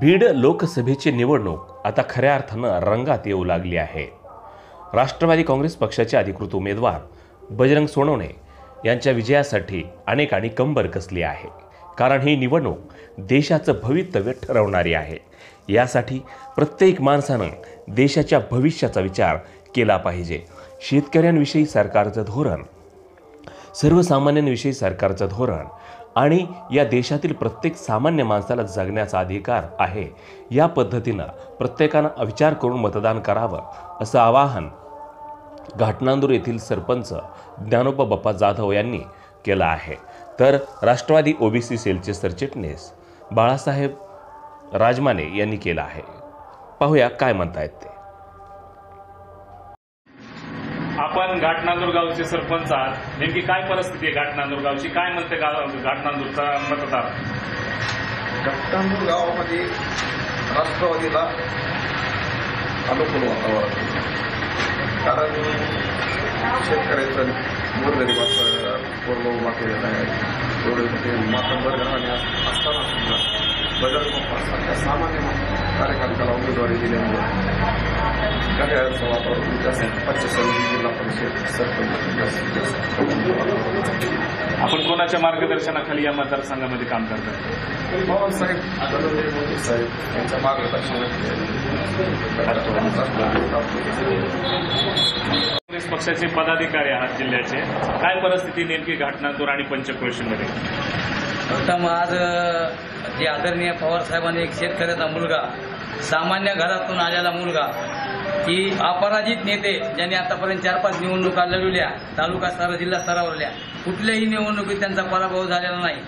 बीड लोकसभेची निवडणूक आता खऱ्या अर्थानं रंगात येऊ लागली आहे. राष्ट्रवादी काँग्रेस पक्षाचे अधिकृत उमेदवार बजरंग सोनवणे यांच्या विजयासाठी अनेकांनी कंबर कसली आहे. कारण ही निवडणूक देशाचं भवितव्य ठरवणारी आहे. यासाठी प्रत्येक माणसानं देशाच्या भविष्याचा विचार केला पाहिजे. शेतकऱ्यांविषयी सरकारचं धोरण सर्वसामान्यांविषयी सरकारचं धोरण आणि या देशातील प्रत्येक सामान्य माणसाला जगण्याचा अधिकार आहे. या पद्धतीनं प्रत्येकानं विचार करून मतदान करावं असं आवाहन घाटनांदूर येथील सरपंच ज्ञानोबा बाप्पा जाधव यांनी केलं आहे. तर राष्ट्रवादी ओबीसी सेलचे सरचिटणीस बाळासाहेब राजमाने यांनी केलं आहे. पाहूया काय म्हणतायत ते. आपण घाटनांदूर गावचे सरपंच आहात. नेमकी काय परिस्थिती आहे घाटनांदूर गावची? काय म्हणते घाटनांदूरचा मतदार? घाटनांदूर गावामध्ये राष्ट्रवादीला अनुकूल वातावरण कारण शेतकऱ्याचं गोरगरीबाचं पूर्ण उभा आहे एवढे मोठे मातंबर घराने असताना सुद्धा बजाज सारख्या सामान्य कार्यकर्त्याला उमेदवारी दिल्यामुळे घड्याळाचं वातावरण जास्त पंचसर्वी जिल्हा परिषद सरपंच आपण कोणाच्या मार्गदर्शनाखाली या मतदारसंघामध्ये काम करतात? पवारसाहेब धनंजय मोदी साहेब यांच्या मार्गदर्शनाखाली. काँग्रेस पक्षाचे पदाधिकारी आहात जिल्ह्याचे. काय परिस्थिती नेमकी घाटनांदूर आणि पंचक्रोशीमध्ये? प्रथम आज जे आदरणीय पवार साहेबांनी एक शेतकऱ्याचा मुलगा सामान्य घरातून आलेला मुलगा की अपराजित नेते ज्यांनी आतापर्यंत चार पाच निवडणुका लढवल्या तालुका स्तर जिल्हा स्तरावरल्या कुठल्याही निवडणुकीत त्यांचा पराभव झालेला नाही.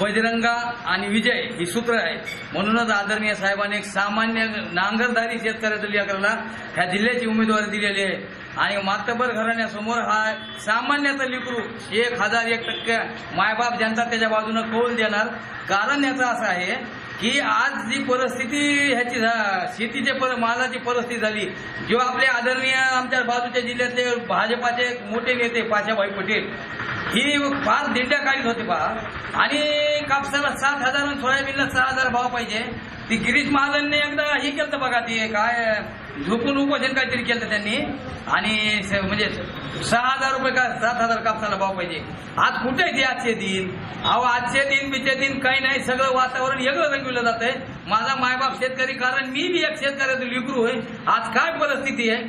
बजरंगा आणि विजय ही सूत्र आहे म्हणूनच आदरणीय साहेबांनी एक सामान्य नांगरधारी शेतकऱ्याचं लेकराला ह्या जिल्ह्याची उमेदवारी दिलेली आहे. आणि मातबर घराण्यासमोर हा सामान्याचं लिकरू एक हजार एक टक्के मायबाप जनता त्याच्या बाजूनं कौल देणार. कारण याचं असं आहे की आज जी परिस्थिती ह्याची झा- शेतीचे पर मालाची परिस्थिती झाली जो आपले आदरणीय आमच्या बाजूच्या जिल्ह्यातले भाजपाचे मोठे नेते पाशाभाई पटेल ही फार दिंड्या काढीत होते पहा आणि कापसाला सात हजार आणि सोयाबीनला सहा हजार भाव पाहिजे. ती गिरीश महाजनने एकदा हे केलं बघा ते काय झोपून उपोषण काहीतरी केलं त्यांनी. आणि स- म्हणजे सहा हजार रुपये का सात हजार कापसाला भाव पाहिजे. आज कुठे आहे ते आजचे दिन? अहो आजचे दिन बिचे दिन काही नाही. सगळं वातावरण वेगळं रंगविलं आहे माझा मायबाप शेतकरी कारण मी बी एक शेतकऱ्याचं लिकरू आहे आज काय परिस्थिती आहे?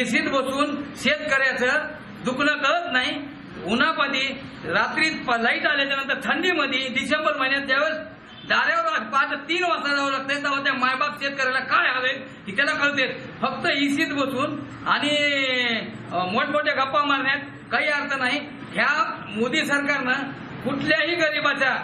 एसीत बसून शेतकऱ्याचं दुखणं कळत नाही. उन्हामध्ये रात्रीत लाइट आल्याच्यानंतर थंडीमध्ये डिसेंबर महिन्यात ज्यावेळेस दाऱ्यावर पाच तीन वाजता जावं लागतंय तेव्हा त्या मायबाप शेतकऱ्याला काय हवे की त्याला कळते फक्त इसीत बसून आणि मोठमोठ्या गप्पा मारण्यात काही अर्थ नाही. ह्या मोदी सरकारनं कुठल्याही गरीबाच्या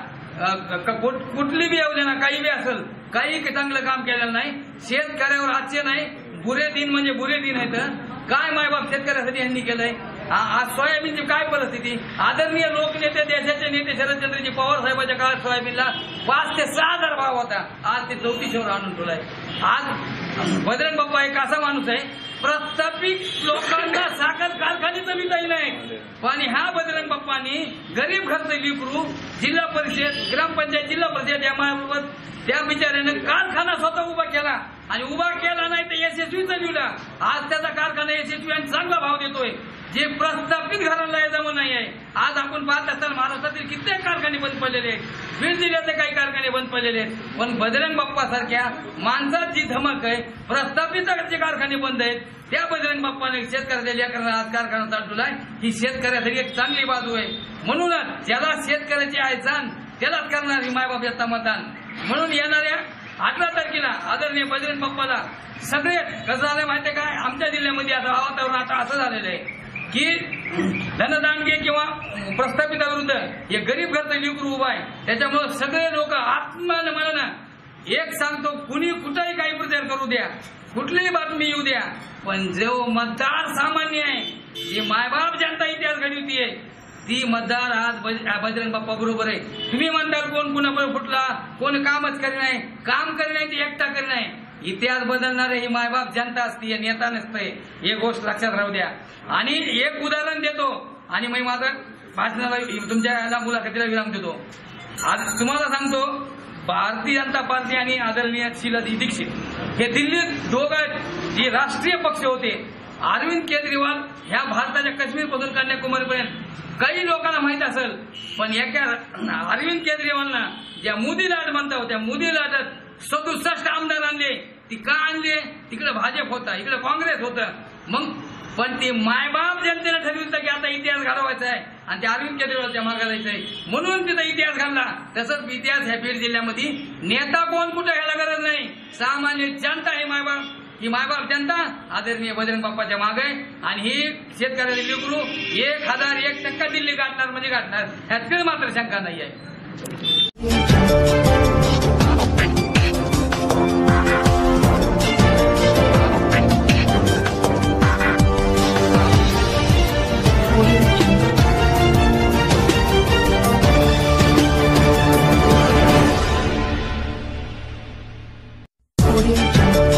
क- कुठ- कुठली बी योजना काही बी असेल काही चांगलं काम केलेलं नाही. शेतकऱ्यावर आजचे नाही. बुरे दिन म्हणजे बुरे दिन आहेत. काय मायबाप शेतकऱ्यासाठी यांनी केलंय? आज सोयाबीनची काय परिस्थिती? आदरणीय लोकनेते देशाचे नेते शरदचंद्रजी पवार साहेबांच्या काळात सोयाबीनला पाच ते सहा हजार भाव होता. आज ते चौतीसवर आणून ठेवलाय. आज बजरंग बाप्पा एक असा माणूस आहे प्रस्थापित लोकांना साखर कारखान्याचं बी नाही. आणि ह्या बजरंग बाप्पानी गरीब खर्च लिकरू जिल्हा परिषद ग्रामपंचायत जिल्हा परिषद या त्या बिचाऱ्यानं कारखाना स्वतः उभा केला. आणि उभा केला नाही तर यशस्वी चालविला आज त्याचा कारखाना यशस्वी आणि चांगला भाव देतोय. जे प्रस्थापित घराला जमा नाही आहे. आज आपण पाहत असताना महाराष्ट्रातील कित्येक कारखाने बंद पडलेले आहेत. बीड जिल्ह्यातले काही कारखाने बंद पडलेले आहेत. पण बजरंग बाप्पा सारख्या माणसात जी धमक आहे प्रस्थापित जे कारखाने बंद आहेत त्या बजरंग बाप्पाने शेतकऱ्याच्या लेकरांना आज कारखाना चालवलाय ही शेतकऱ्यासाठी एक चांगली बाजू आहे. म्हणूनच ज्याला शेतकऱ्याची आहे जाण त्यालाच करणार ही मायबाप याचा मतदान. म्हणून येणाऱ्या अठरा तारखेला आदरणीय बजरंग बाप्पाला सगळे कसं झालं माहितीये काय? आमच्या जिल्ह्यामध्ये आता वातावरण आता असं झालेलं आहे. की धनदानगे किंवा प्रस्थापिताविरुद्ध हे गरीब घरचं लिकरू उभा आहे. त्याच्यामुळे सगळे लोक आत्मान मला एक सांगतो कुणी कुठंही काही प्रचार करू द्या कुठलीही बातमी येऊ द्या पण जो मतदार सामान्य आहे जी मायबाप जनता इतिहास घडवती आहे ती मतदार आज बजरंग बाप्पा बरोबर आहे. तुम्ही म्हणताल कोण कुणाबरोबर फुटला कोण कामच करी नाही काम करी नाही ती एकटा करी नाही. इतिहास बदलणारे ही मायबाप जनता असते नेता नसते. हे गोष्ट लक्षात राहू द्या. आणि एक उदाहरण देतो. आणि मी माझं भाषणाला तुमच्या मुलाखतीला विराम देतो. आज तुम्हाला सांगतो भारतीय जनता पार्टी आणि आदरणीय शिलाजी दीक्षित हे दिल्लीत दोघं जे राष्ट्रीय पक्ष होते अरविंद केजरीवाल ह्या भारताच्या काश्मीरपासून कन्याकुमारीपर्यंत काही लोकांना माहीत असेल पण एका अरविंद केजरीवालना ज्या मोदी लाट म्हणता होत्या मोदी लाटात सदुसष्ट आमदार आणले. ती का आणले? तिकडे भाजप होता इकडे काँग्रेस होतं. मग पण ते मायबाप जनतेला ठरविलं की आता इतिहास घडवायचा आहे. आणि ते अरविंद केजरीवालच्या मार्गाला जायचं आहे म्हणून तिथं इतिहास घालला तसंच इतिहास ह्या बीड जिल्ह्यामध्ये नेता कोण कुठं घ्यायला गरज नाही. सामान्य जनता हे मायबाप. ही मायबाप जनता आदरणीय बजरंग बाप्पाच्या मागे आणि ही शेतकऱ्याला विकरू एक हजार एक टक्का दिल्ली गाठणार म्हणजे गाठणार. ह्यात काही मात्र शंका नाही आहे. 我给你转